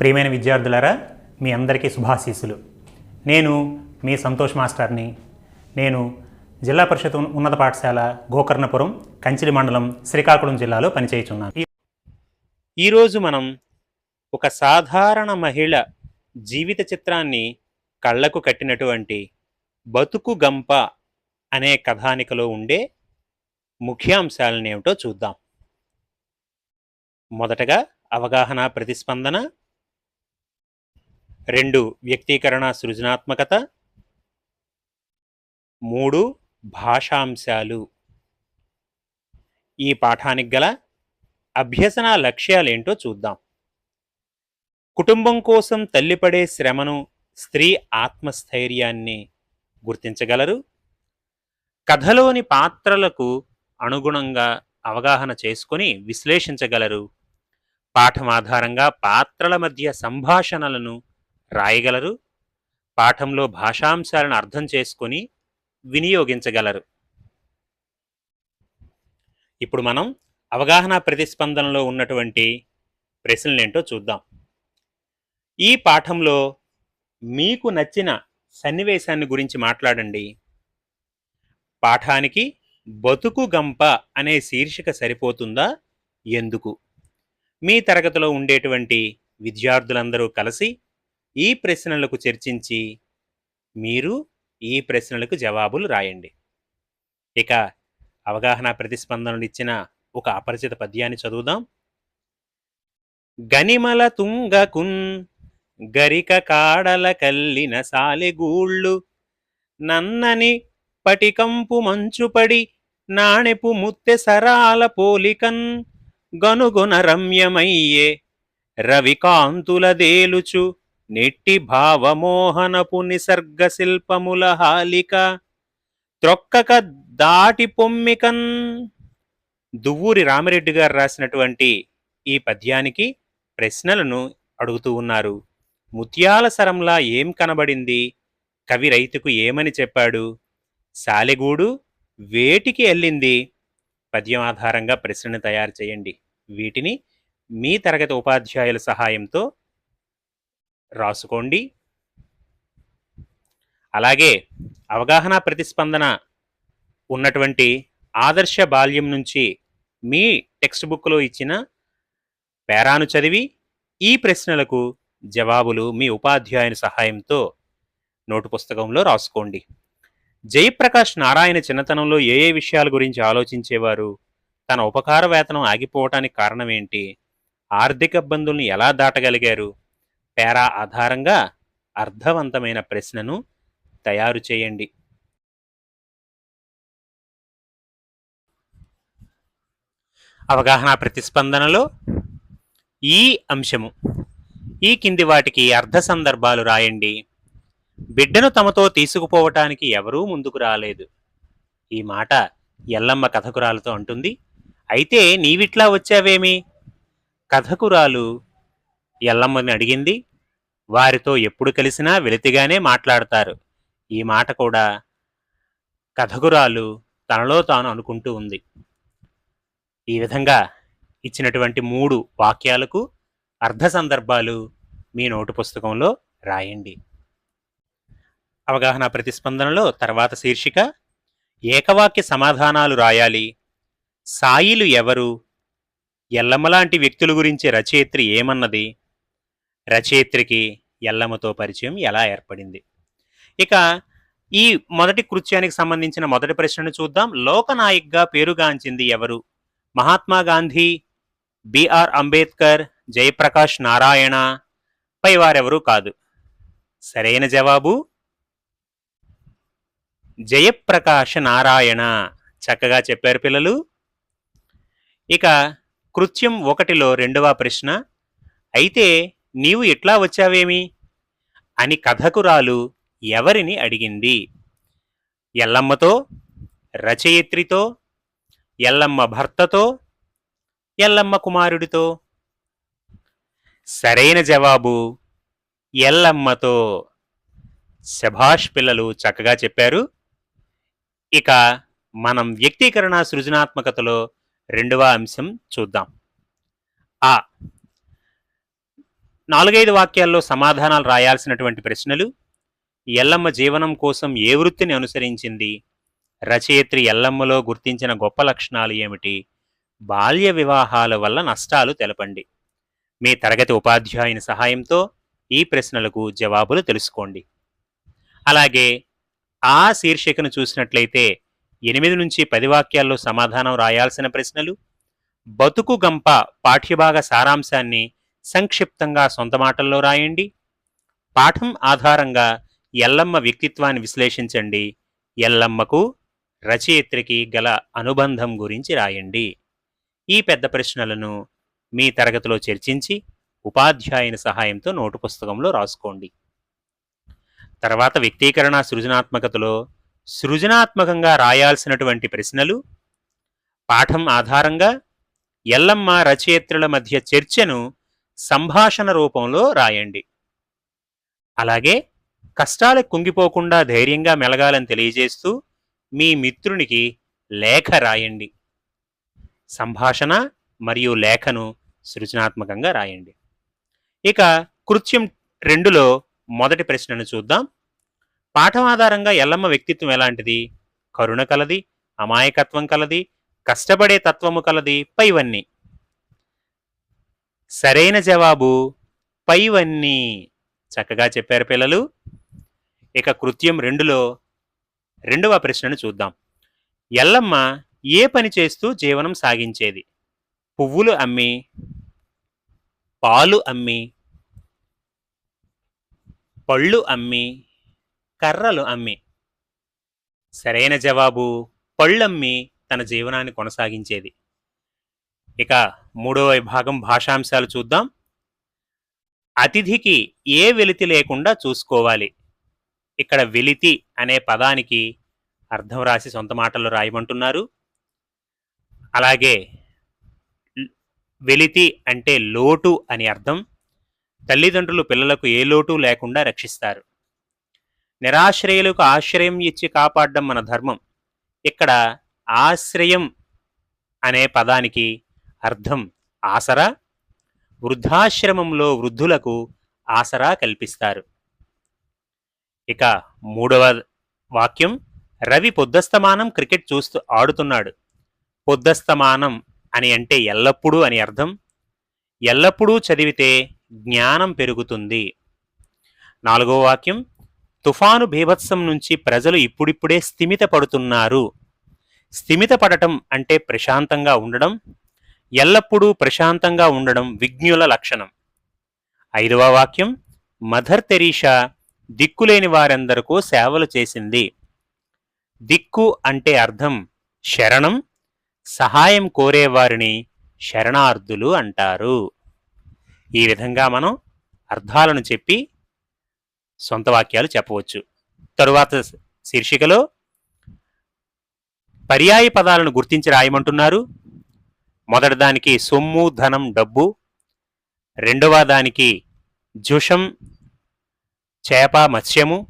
ప్రియమైన విద్యార్థులారా మీ అందరికీ శుభాశీస్సులు. నేను మీ సంతోష్ మాస్టర్ని. నేను జిల్లా పరిషత్ ఉన్నత పాఠశాల గోకర్ణపురం కంచిలి మండలం శ్రీకాకుళం జిల్లాలో పనిచేయుచున్నాను. ఈరోజు మనం ఒక సాధారణ మహిళ జీవిత చిత్రాన్ని కళ్ళకు కట్టినటువంటి బతుకు గంప అనే కథానికలో ఉండే ముఖ్యాంశాలనేమిటో చూద్దాం. మొదటగా అవగాహన ప్రతిస్పందన రెండు వ్యక్తీకరణ సృజనాత్మకత. మూడు భాషాంశాలు. ఈ పాఠానికి గల అభ్యసన లక్ష్యాలేంటో చూద్దాం. కుటుంబం కోసం తల్లిపడే శ్రమను స్త్రీ ఆత్మస్థైర్యాన్ని గుర్తించగలరు. కథలోని పాత్రలకు అనుగుణంగా అవగాహన చేసుకొని విశ్లేషించగలరు. పాఠం ఆధారంగా పాత్రల మధ్య సంభాషణలను రాయగలరు పాఠంలో భాషాంశాలను అర్థం చేసుకొని వినియోగించగలరు. ఇప్పుడు మనం అవగాహన ప్రతిస్పందనలో ఉన్నటువంటి ప్రశ్నలేంటో చూద్దాం. ఈ పాఠంలో మీకు నచ్చిన సన్నివేశాన్ని గురించి మాట్లాడండి. పాఠానికి బతుకు గంప అనే శీర్షిక సరిపోతుందా? ఎందుకు? మీ తరగతిలో ఉండేటువంటి విద్యార్థులందరూ కలిసి ఈ ప్రశ్నలకు చర్చించి మీరు ఈ ప్రశ్నలకు జవాబులు రాయండి. ఇక అవగాహన ప్రతిస్పందనలు ఇచ్చిన ఒక అపరిచిత పద్యాన్ని చదువుదాం. గనిమల తుంగకున్ గరిక కాడల కల్లిన సాలెగూళ్ళు నన్నని పటికంపు మంచుపడి నాణెపు ముత్తె సరాల పోలికన్ గనుగొన రమ్యమయ్యే రవికాంతుల దేలుచు నెట్టి భావమోహనపు నిసర్గ శిల్పముల హాలిక త్రొక్కక దాటి పొమ్మికన్. దువ్వూరి రామిరెడ్డి గారు రాసినటువంటి ఈ పద్యానికి ప్రశ్నలను అడుగుతూ ఉన్నారు. ముత్యాల సరంలా ఏం కనబడింది? కవి రైతుకు ఏమని చెప్పాడు? సాలెగూడు వేటికి వెళ్ళింది పద్యం ఆధారంగా ప్రశ్నను తయారు చేయండి. వీటిని మీ తరగతి ఉపాధ్యాయుల సహాయంతో రాసుకోండి. అలాగే అవగాహన ప్రతిస్పందన ఉన్నటువంటి ఆదర్శ బాల్యం నుంచి మీ టెక్స్ట్ బుక్లో ఇచ్చిన పేరాను చదివి ఈ ప్రశ్నలకు జవాబులు మీ ఉపాధ్యాయుని సహాయంతో నోటు పుస్తకంలో రాసుకోండి. జయప్రకాష్ నారాయణ చిన్నతనంలో ఏ ఏ విషయాల గురించి ఆలోచించేవారు? తన ఉపకార వేతనం ఆగిపోవటానికి కారణం ఆర్థిక ఇబ్బందుల్ని ఎలా దాటగలిగారు? పేరా ఆధారంగా అర్థవంతమైన ప్రశ్నను తయారు చేయండి. అవగాహన ప్రతిస్పందనలో ఈ అంశము. ఈ కింది వాటికి అర్ధ సందర్భాలు రాయండి. బిడ్డను తమతో తీసుకుపోవటానికి ఎవరూ ముందుకు రాలేదు. ఈ మాట ఎల్లమ్మ కథకురాలతో అంటుంది. అయితే నీవిట్లా వచ్చావేమి? కథకురాలు ఎల్లమ్మని అడిగింది. వారితో ఎప్పుడు కలిసినా వెలితిగానే మాట్లాడతారు. ఈ మాట కూడా కథకురాలు తనలో తాను అనుకుంటూ ఉంది. ఈ విధంగా ఇచ్చినటువంటి మూడు వాక్యాలకు అర్థ సందర్భాలు మీ నోటు పుస్తకంలో రాయండి. అవగాహన ప్రతిస్పందనలో తర్వాత శీర్షిక ఏకవాక్య సమాధానాలు రాయాలి. సాయిలు ఎవరు? ఎల్లమ్మ లాంటి వ్యక్తుల గురించి రచయిత్రి ఏమన్నది? రచయిత్రికి ఎల్లమ్మతో పరిచయం ఎలా ఏర్పడింది? ఇక ఈ మొదటి కృత్యానికి సంబంధించిన మొదటి ప్రశ్నను చూద్దాం. లోకనాయక్గా పేరుగాంచింది ఎవరు? మహాత్మా గాంధీ బిఆర్ అంబేద్కర్ జయప్రకాష్ నారాయణ పై వారెవరూ కాదు. సరైన జవాబు? జయప్రకాష్ నారాయణ. చక్కగా చెప్పారు పిల్లలు. ఇక కృత్యం ఒకటిలో రెండవ ప్రశ్న. అయితే నీవు ఇట్లా వచ్చావేమి? అని కథకురాలు ఎవరిని అడిగింది? ఎల్లమ్మతో రచయిత్రితో ఎల్లమ్మ భర్తతో ఎల్లమ్మ కుమారుడితో? సరైన జవాబు ఎల్లమ్మతో. శభాష్ పిల్లలు చక్కగా చెప్పారు. ఇక మనం వ్యక్తీకరణ సృజనాత్మకతలో రెండవ అంశం చూద్దాం. ఆ నాలుగైదు వాక్యాల్లో సమాధానాలు రాయాల్సినటువంటి ప్రశ్నలు ఎల్లమ్మ జీవనం కోసం ఏ వృత్తిని అనుసరించింది? రచయిత్రి ఎల్లమ్మలో గుర్తించిన గొప్ప లక్షణాలు ఏమిటి? బాల్య వివాహాల వల్ల నష్టాలు తెలపండి. మీ తరగతి ఉపాధ్యాయుని సహాయంతో ఈ ప్రశ్నలకు జవాబులు తెలుసుకోండి. అలాగే ఆ శీర్షికను చూసినట్లయితే ఎనిమిది నుంచి పది వాక్యాల్లో సమాధానం రాయాల్సిన ప్రశ్నలు బతుకు గంప పాఠ్యభాగ సారాంశాన్ని సంక్షిప్తంగా సొంత మాటల్లో రాయండి. పాఠం ఆధారంగా ఎల్లమ్మ వ్యక్తిత్వాన్ని విశ్లేషించండి. ఎల్లమ్మకు రచయిత్రికి గల అనుబంధం గురించి రాయండి. ఈ పెద్ద ప్రశ్నలను మీ తరగతిలో చర్చించి ఉపాధ్యాయుని సహాయంతో నోటు పుస్తకంలో రాసుకోండి. తర్వాత వ్యక్తీకరణ సృజనాత్మకతలో సృజనాత్మకంగా రాయాల్సినటువంటి ప్రశ్నలు. పాఠం ఆధారంగా ఎల్లమ్మ రచయిత్రుల మధ్య చర్చను సంభాషణ రూపంలో రాయండి. అలాగే కష్టాలకు కుంగిపోకుండా ధైర్యంగా మెలగాలని తెలియజేస్తూ మీ మిత్రునికి లేఖ రాయండి. సంభాషణ మరియు లేఖను సృజనాత్మకంగా రాయండి. ఇక కృత్యం రెండులో మొదటి ప్రశ్నను చూద్దాం. పాఠం ఆధారంగా ఎల్లమ్మ వ్యక్తిత్వం ఎలాంటిది? కరుణ కలది అమాయకత్వం కలది కష్టపడే తత్వము కలది పైవన్నీ. సరైన జవాబు పైవన్నీ చక్కగా చెప్పారు పిల్లలు. ఇక కృత్యం రెండులో రెండవ ప్రశ్నను చూద్దాం. ఎల్లమ్మ ఏ పని చేస్తూ జీవనం సాగించేది? పువ్వులు అమ్మి పాలు అమ్మి పళ్ళు అమ్మి కర్రలు అమ్మి. సరైన జవాబు పళ్ళమ్మి తన జీవనాన్ని కొనసాగించేది. ఇక మూడవ విభాగం భాషాంశాలు చూద్దాం. అతిథికి ఏ వెలితి లేకుండా చూసుకోవాలి. ఇక్కడ వెలితి అనే పదానికి అర్థం రాసి సొంత మాటల్లో రాయమంటున్నారు. అలాగే వెలితి అంటే లోటు అని అర్థం. తల్లిదండ్రులు పిల్లలకు ఏ లోటు లేకుండా రక్షిస్తారు. నిరాశ్రయులకు ఆశ్రయం ఇచ్చి కాపాడడం మన ధర్మం. ఇక్కడ ఆశ్రయం అనే పదానికి అర్థం ఆసరా? వృద్ధాశ్రమంలో వృద్ధులకు ఆసరా కల్పిస్తారు. ఇక మూడవ వాక్యం రవి పొద్దస్తమానం క్రికెట్ చూస్తూ ఆడుతున్నాడు. పొద్దస్తమానం అని అంటే ఎల్లప్పుడూ అని అర్థం. ఎల్లప్పుడూ చదివితే జ్ఞానం పెరుగుతుంది. నాలుగో వాక్యం తుఫాను బీభత్సం నుంచి ప్రజలు ఇప్పుడిప్పుడే స్థిమిత పడుతున్నారు స్థిమిత పడటం అంటే ప్రశాంతంగా ఉండడం ఎల్లప్పుడూ ప్రశాంతంగా ఉండడం విజ్ఞుల లక్షణం. ఐదవ వాక్యం మదర్ తెరీషా దిక్కులేని వారందరకు సేవలు చేసింది. దిక్కు అంటే అర్థం శరణం సహాయం కోరేవారిని శరణార్థులు అంటారు. ఈ విధంగా మనం అర్థాలను చెప్పి సొంత వాక్యాలు చెప్పవచ్చు. తరువాత శీర్షికలో పర్యాయ పదాలను గుర్తించి రాయమంటున్నారు. మొదటి దానికి సొమ్ము ధనం డబ్బు. రెండవ దానికి జుషం చేప మత్స్యము.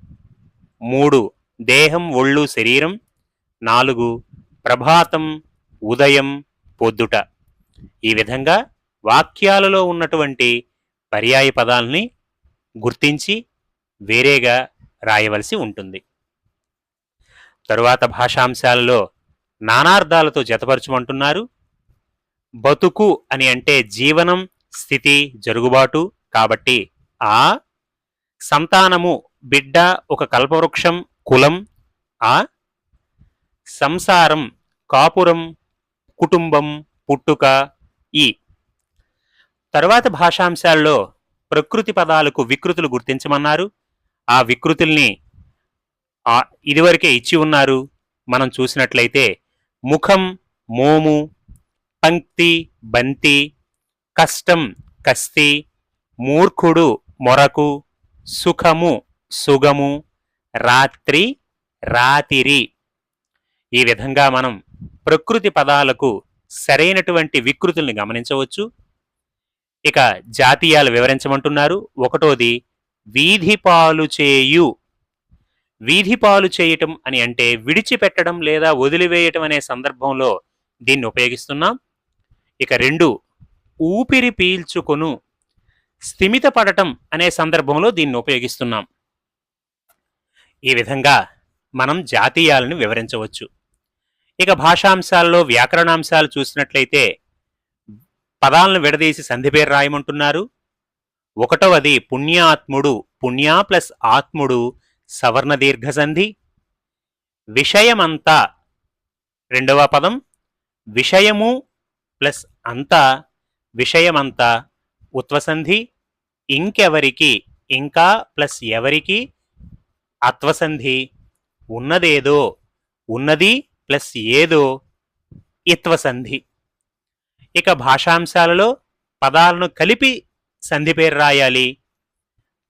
మూడు దేహం ఒళ్ళు శరీరం. నాలుగు ప్రభాతం ఉదయం పొద్దుట. ఈ విధంగా వాక్యాలలో ఉన్నటువంటి పర్యాయ పదాలని గుర్తించి వేరేగా రాయవలసి ఉంటుంది. తరువాత భాషాంశాలలో నానార్థాలతో జతపరచమంటున్నారు. బతుకు అని అంటే జీవనం స్థితి జరుగుబాటు. కాబట్టి ఆ సంతానము బిడ్డ ఒక కల్పవృక్షం కులం. ఆ సంసారం కాపురం కుటుంబం పుట్టుక ఈ. తర్వాత భాషాంశాల్లో ప్రకృతి పదాలకు వికృతులు గుర్తించమన్నారు. ఆ వికృతుల్ని ఇదివరకే ఇచ్చి ఉన్నారు. మనం చూసినట్లయితే ముఖం మోము పంక్తి బంతి కష్టం కస్తి మూర్ఖుడు మొరకు సుఖము సుగము రాత్రి రాతిరి. ఈ విధంగా మనం ప్రకృతి పదాలకు సరైనటువంటి వికృతుల్ని గమనించవచ్చు. ఇక జాతీయాలు వివరించమంటున్నారు. ఒకటోది వీధిపాలు చేయు. వీధిపాలు చేయటం అని అంటే విడిచిపెట్టడం లేదా వదిలివేయటం అనే సందర్భంలో దీన్ని ఉపయోగిస్తున్నాం. ఇక రెండు ఊపిరి పీల్చుకొను స్థిమితపడటం అనే సందర్భంలో దీన్ని ఉపయోగిస్తున్నాం. ఈ విధంగా మనం జాతీయాలను వివరించవచ్చు. ఇక భాషాంశాల్లో వ్యాకరణాంశాలు చూసినట్లయితే పదాలను విడదీసి సంధి పేరు రాయమంటున్నారు. ఒకటవది పుణ్యాత్ముడు పుణ్యా ప్లస్ ఆత్ముడు సవర్ణ దీర్ఘ సంధి. విషయమంతా రెండవ పదం విషయము ప్లస్ అంతా విషయమంతా ఉత్వసంధి ఇంకెవరికి ఇంకా ప్లస్ ఎవరికి అత్వసంధి ఉన్నదేదో ఉన్నది ప్లస్ ఏదో ఇత్వసంధి. ఇక భాషాంశాలలో పదాలను కలిపి సంధి పేరు రాయాలి.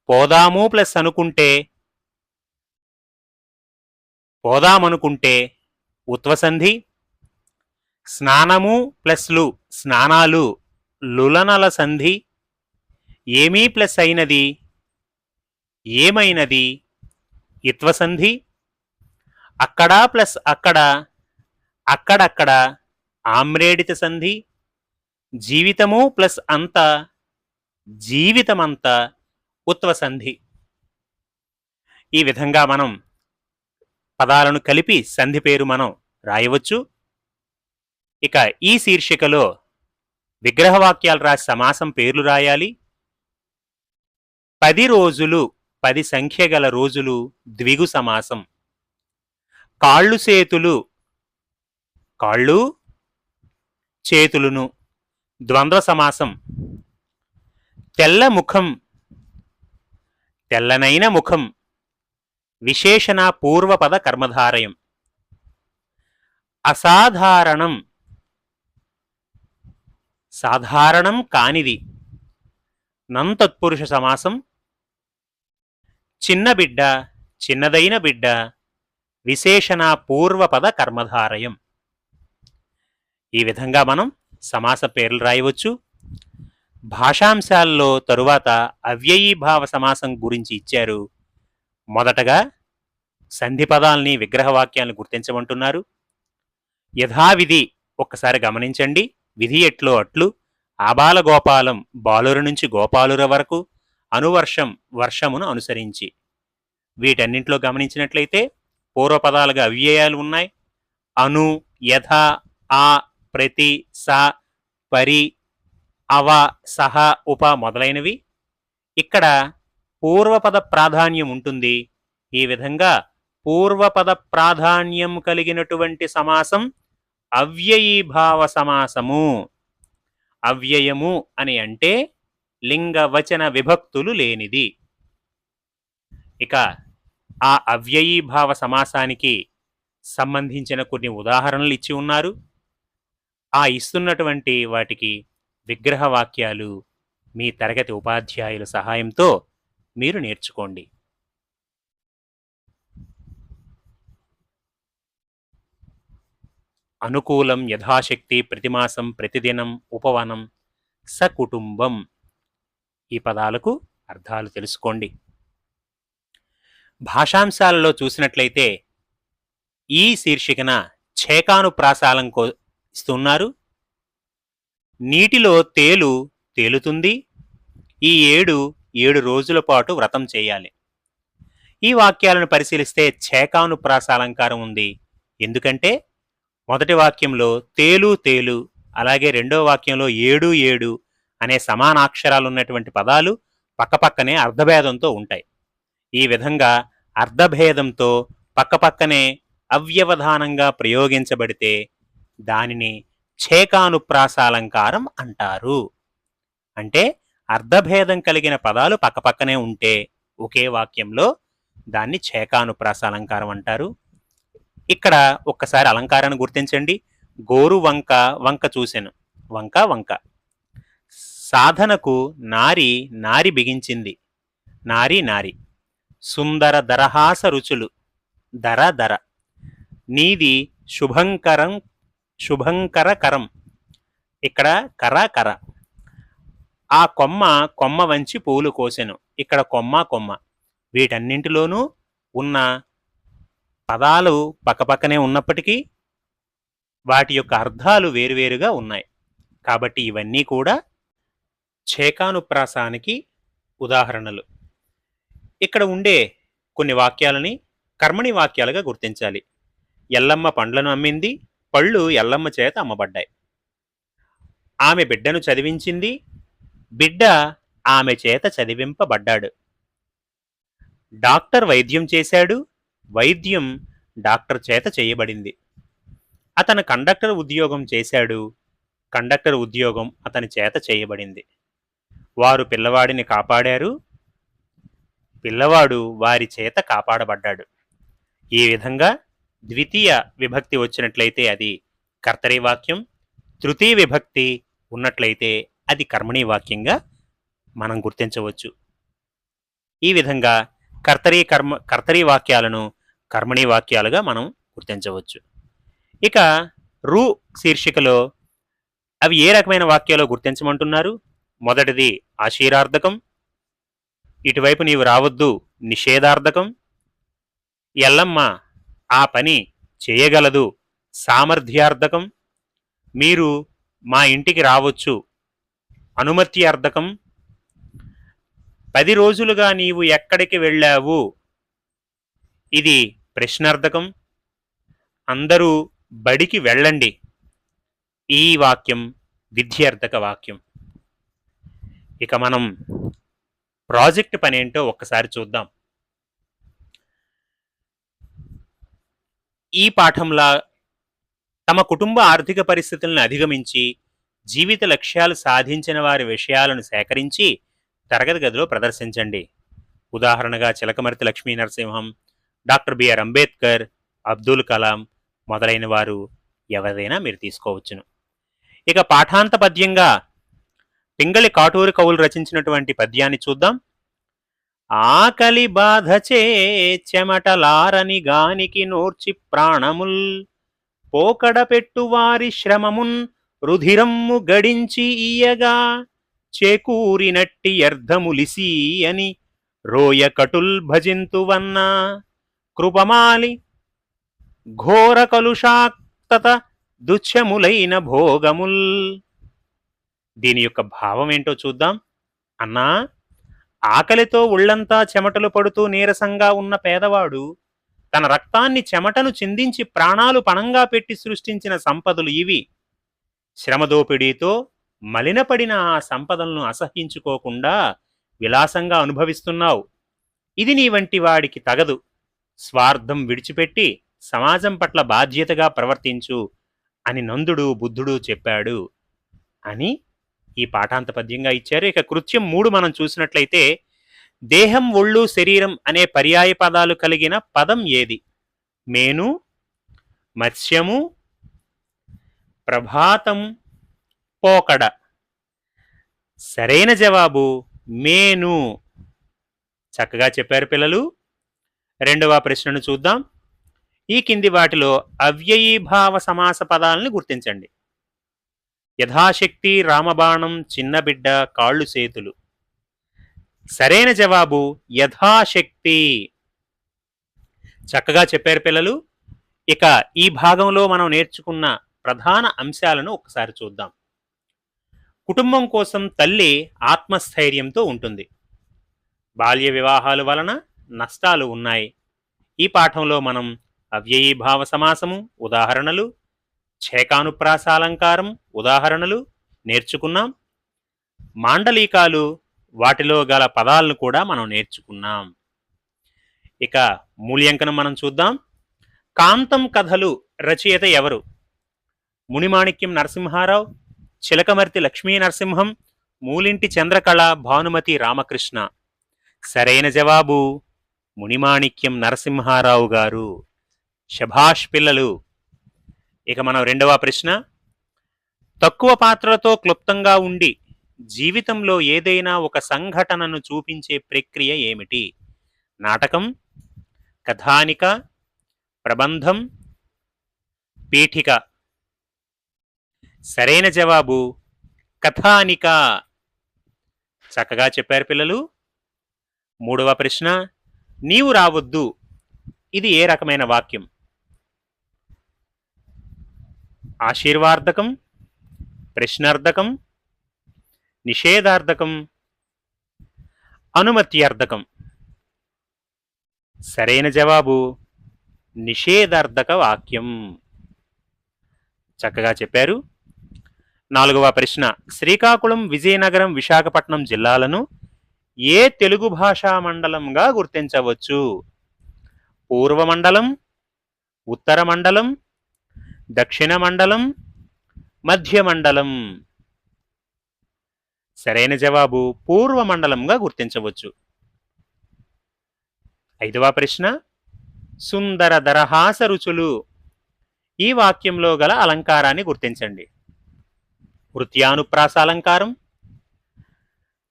పోదాము ప్లస్ అనుకుంటే పోదామనుకుంటే ఉత్వసంధి స్నానము ప్లస్లు స్నానాలు లులనల సంధి ఏమీ ప్లస్ అయినది ఏమైనది ఇత్వసంధి అక్కడ ప్లస్ అక్కడ అక్కడక్కడ ఆమ్రేడిత సంధి జీవితము ప్లస్ అంత జీవితమంత ఉత్వసంధి. ఈ విధంగా మనం పదాలను కలిపి సంధి పేరు మనం రాయవచ్చు. ఇక ఈ శీర్షికలో విగ్రహవాక్యాలు రాసి సమాసం పేర్లు రాయాలి. పది రోజులు పది సంఖ్య గల రోజులు ద్విగు సమాసం. కాళ్ళు చేతులు కాళ్ళు చేతులును ద్వంద్వ సమాసం. తెల్ల ముఖం తెల్లనైన ముఖం విశేషణ పూర్వపద కర్మధారయం. అసాధారణం సాధారణం కానిది. నంతత్పురుష సమాసం. చిన్న బిడ్డ చిన్నదైన బిడ్డ విశేషణ పూర్వపద కర్మధారయం. ఈ విధంగా మనం సమాస పేర్లు రాయవచ్చు. భాషాంశాల్లో తరువాత అవ్యయీభావ సమాసం గురించి ఇచ్చారు. మొదటగా సంధిపదాల్ని విగ్రహవాక్యాలను గుర్తించమంటున్నారు. యథావిధి ఒక్కసారి గమనించండి. విధి ఎట్లో అట్లు? ఆబాలగోపాలం బాలుర నుంచి గోపాలుర వరకు అనువర్షం వర్షమును అనుసరించి. వీటన్నింటిలో గమనించినట్లయితే పూర్వపదాలుగా అవ్యయాలు ఉన్నాయి. అను యథ ఆ ప్రతి స పరి అవ సహ ఉప మొదలైనవి. ఇక్కడ పూర్వపద ప్రాధాన్యం ఉంటుంది. ఈ విధంగా పూర్వపద ప్రాధాన్యం కలిగినటువంటి సమాసం అవ్యయీభావ సమాసము. అవ్యయము అని అంటే లింగ వచన విభక్తులు లేనిది. ఇక ఆ అవ్యయీభావ సమాసానికి సంబంధించిన కొన్ని ఉదాహరణలు ఇచ్చి ఉన్నారు. ఆ ఇస్తున్నటువంటి వాటికి విగ్రహ వాక్యాలు మీ తరగతి ఉపాధ్యాయుల సహాయంతో మీరు నేర్చుకోండి. అనుకూలం యథాశక్తి ప్రతిమాసం ప్రతిదినం ఉపవనం సకుటుంబం. ఈ పదాలకు అర్థాలు తెలుసుకోండి. భాషాంశాలలో చూసినట్లయితే ఈ శీర్షికన ఛేకానుప్రాసాలం కో ఇస్తున్నారు. నీటిలో తేలు తేలుతుంది. ఈ ఏడు ఏడు రోజుల పాటు వ్రతం చేయాలి. ఈ వాక్యాలను పరిశీలిస్తే ఛేకానుప్రాసాలంకారం ఉంది. ఎందుకంటే మొదటి వాక్యంలో తేలు తేలు అలాగే రెండో వాక్యంలో ఏడు ఏడు అనే సమానాక్షరాలు ఉన్నటువంటి పదాలు పక్కపక్కనే అర్ధభేదంతో ఉంటాయి. ఈ విధంగా అర్ధభేదంతో పక్కపక్కనే అవ్యవధానంగా ప్రయోగించబడితే దానిని ఛేకానుప్రాసాలంకారం అంటారు. అంటే అర్ధభేదం కలిగిన పదాలు పక్కపక్కనే ఉంటే ఒకే వాక్యంలో దాన్ని ఛేకానుప్రాసాలంకారం అంటారు. ఇక్కడ ఒక్కసారి అలంకారాన్ని గుర్తించండి. గోరు వంక వంక చూశాను. వంక వంక. సాధనకు నారి నారి బిగించింది. నారి నారి. సుందర దరహాస రుచులు. దర దర. నీది శుభంకరం శుభంకరకరం. ఇక్కడ కర కర. ఆ కొమ్మ కొమ్మ వంచి పూలు కోసెను. ఇక్కడ కొమ్మ కొమ్మ. వీటన్నింటిలోనూ ఉన్న పదాలు పక్కపక్కనే ఉన్నప్పటికీ వాటి యొక్క అర్థాలు వేరువేరుగా ఉన్నాయి. కాబట్టి ఇవన్నీ కూడా ఛేకానుప్రాసానికి ఉదాహరణలు. ఇక్కడ ఉండే కొన్ని వాక్యాలని కర్మణి వాక్యాలుగా గుర్తించాలి. ఎల్లమ్మ పండ్లను అమ్మింది పళ్ళు ఎల్లమ్మ చేత అమ్మబడ్డాయి. ఆమె బిడ్డను చదివించింది బిడ్డ ఆమె చేత చదివింపబడ్డాడు. డాక్టర్ వైద్యం చేశాడు వైద్యం డాక్టర్ చేత చేయబడింది. అతను కండక్టర్ ఉద్యోగం చేశాడు. కండక్టర్ ఉద్యోగం అతని చేత చేయబడింది. వారు పిల్లవాడిని కాపాడారు. పిల్లవాడు వారి చేత కాపాడబడ్డాడు. ఈ విధంగా ద్వితీయ విభక్తి వచ్చినట్లయితే అది కర్తరి వాక్యం తృతీయ విభక్తి ఉన్నట్లయితే అది కర్మణీ వాక్యంగా మనం గుర్తించవచ్చు. ఈ విధంగా కర్తరీ కర్మ కర్తరీ వాక్యాలను కర్మణీ వాక్యాలుగా మనం గుర్తించవచ్చు. ఇక రు శీర్షికలో అవి ఏ రకమైన వాక్యాలు గుర్తించమంటున్నారు? మొదటిది ఆశీరార్థకం. ఇటువైపు నీవు రావద్దు నిషేధార్థకం. ఎల్లమ్మ ఆ పని చేయగలదు సామర్థ్యార్థకం. మీరు మా ఇంటికి రావచ్చు అనుమతి అర్థకం పది రోజులుగా నీవు ఎక్కడికి వెళ్ళావు? ఇది ప్రశ్నార్థకం. అందరూ బడికి వెళ్ళండి. ఈ వాక్యం విద్యార్థక వాక్యం. ఇక మనం ప్రాజెక్ట్ పని ఏంటో ఒక్కసారి చూద్దాం. ఈ పాఠంలా తమ కుటుంబ ఆర్థిక పరిస్థితులను అధిగమించి జీవిత లక్ష్యాలు సాధించిన వారి విషయాలను సేకరించి తరగతి గదిలో ప్రదర్శించండి. ఉదాహరణగా Chilakamarthi Lakshmi Narasimham doctor B R Ambedkar Abdul Kalam మొదలైన వారు ఎవరైనా మీరు తీసుకోవచ్చును. ఇక పాఠాంత పద్యంగా పింగళి కాటూరి కవులు రచించినటువంటి పద్యాన్ని చూద్దాం. ఆకలి బాధచే చెమటలారని గానికి నోర్చి ప్రాణముల్ పోకడపెట్టు వారి శ్రమమున్ రుధిరమ్ము గడించి ఇయ్యగా చేకూరినట్టి అర్ధములిసి అని రోయ కటుల్ భజింతువన్నా. కృపమాలి ఘోర కలుషాక్తత దుచ్చములైన భోగముల్. దీని యొక్క భావం ఏంటో చూద్దాం. అన్నా ఆకలితో ఉళ్ళంతా చెమటలు పడుతూ నీరసంగా ఉన్న పేదవాడు తన రక్తాన్ని చెమటను చిందించి ప్రాణాలు పణంగా పెట్టి సృష్టించిన సంపదలు ఇవి. శ్రమదోపిడీతో మలినపడిన ఆ సంపదలను అసహించుకోకుండా విలాసంగా అనుభవిస్తున్నావు. ఇది నీ వంటి వాడికి తగదు. స్వార్థం విడిచిపెట్టి సమాజం పట్ల బాధ్యతగా ప్రవర్తించు అని నందుడు బుద్ధుడు చెప్పాడు అని ఈ పాఠాంత పద్యంగా ఇచ్చారు. ఇక కృత్యం మూడు మనం చూసినట్లయితే దేహం ఒళ్ళు శరీరం అనే పర్యాయ పదాలు కలిగిన పదం ఏది? మేను మత్స్యము ప్రభాతం పోకడ. సరైన జవాబు మేను. చక్కగా చెప్పారు పిల్లలు. రెండవ ప్రశ్నను చూద్దాం. ఈ కింది వాటిలో అవ్యయీభావ సమాస పదాలను గుర్తించండి. యథాశక్తి రామబాణం చిన్న బిడ్డ కాళ్ళు చేతులు. సరైన జవాబు యథాశక్తి. చక్కగా చెప్పారు పిల్లలు. ఇక ఈ భాగంలో మనం నేర్చుకున్న ప్రధాన అంశాలను ఒకసారి చూద్దాం. కుటుంబం కోసం తల్లి ఆత్మస్థైర్యంతో ఉంటుంది. బాల్య వివాహాల వలన నష్టాలు ఉన్నాయి. ఈ పాఠంలో మనం అవ్యయీభావ సమాసము ఉదాహరణలు ఛేకానుప్రాసాలంకారం ఉదాహరణలు నేర్చుకున్నాం. మాండలికాలు వాటిలో గల పదాలను కూడా మనం నేర్చుకున్నాం. ఇక మూల్యాంకనం మనం చూద్దాం. కాంతం కథలు రచయిత ఎవరు? మునిమాణిక్యం నరసింహారావు చిలకమర్తి లక్ష్మీ నరసింహం మూలింటి చంద్రకళ భానుమతి రామకృష్ణ. సరైన జవాబు మునిమాణిక్యం నరసింహారావు గారు శభాష్ పిల్లలు. ఇక మనం రెండవ ప్రశ్న. తక్కువ పాత్రలతో క్లుప్తంగా ఉండి జీవితంలో ఏదైనా ఒక సంఘటనను చూపించే ప్రక్రియ ఏమిటి? నాటకం కథానిక ప్రబంధం పీఠిక. సరైన జవాబు కథానిక. చక్కగా చెప్పారు పిల్లలు. మూడవ ప్రశ్న. నీవు రావద్దు. ఇది ఏ రకమైన వాక్యం? ఆశీర్వార్థకం ప్రశ్నార్థకం నిషేధార్థకం అనుమత్యార్థకం. సరైన జవాబు నిషేధార్థక వాక్యం. చక్కగా చెప్పారు. నాలుగవ ప్రశ్న శ్రీకాకుళం విజయనగరం విశాఖపట్నం జిల్లాలను ఏ తెలుగు భాషా మండలంగా గుర్తించవచ్చు? పూర్వ మండలం ఉత్తర మండలం దక్షిణ మండలం మధ్య మండలం. సరైన జవాబు పూర్వ మండలంగా గుర్తించవచ్చు. ఐదవ ప్రశ్న సుందర దరహాస రుచులు. ఈ వాక్యంలో గల అలంకారాన్ని గుర్తించండి. వృత్యానుప్రాస అలంకారం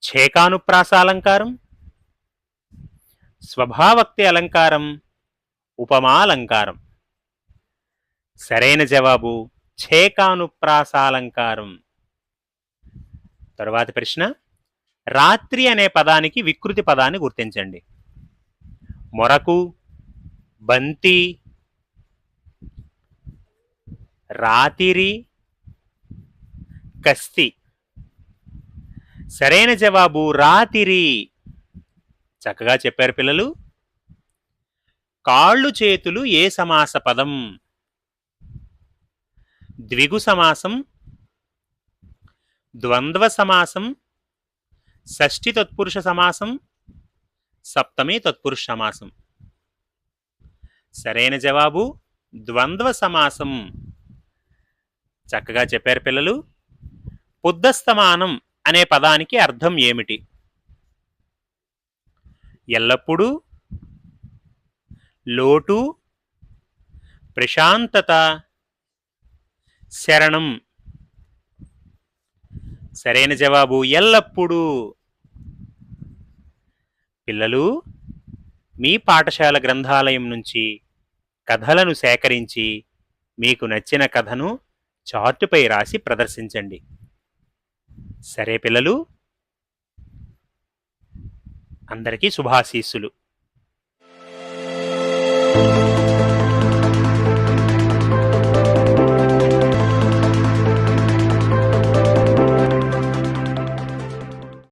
ఛేకానుప్రాస అలంకారం స్వభావక్తి అలంకారం ఉపమాలంకారం. సరైన జవాబు ఛేకానుప్రాస అలంకారం తరువాతి ప్రశ్న రాత్రి అనే పదానికి వికృతి పదాన్ని గుర్తించండి. మొరకు బంతి రాతిరి కస్తి. సరైన జవాబు రాతిరి. చక్కగా చెప్పారు పిల్లలు. కాళ్ళు చేతులు ఏ సమాస పదం? ద్విగు సమాసం ద్వంద్వ సమాసం షష్ఠి తత్పురుష సమాసం సప్తమి తత్పురుష సమాసం. సరైన జవాబు ద్వంద్వ సమాసం. చక్కగా చెప్పారు పిల్లలు. పుద్దస్తమానం అనే పదానికి అర్థం ఏమిటి? ఎల్లప్పుడూ లోటు ప్రశాంతత శరణం. సరైన జవాబు ఎల్లప్పుడూ. పిల్లలు మీ పాఠశాల గ్రంథాలయం నుంచి కథలను సేకరించి మీకు నచ్చిన కథను చార్టుపై రాసి ప్రదర్శించండి. సరే పిల్లలు. అందరికీ శుభాశీస్సులు.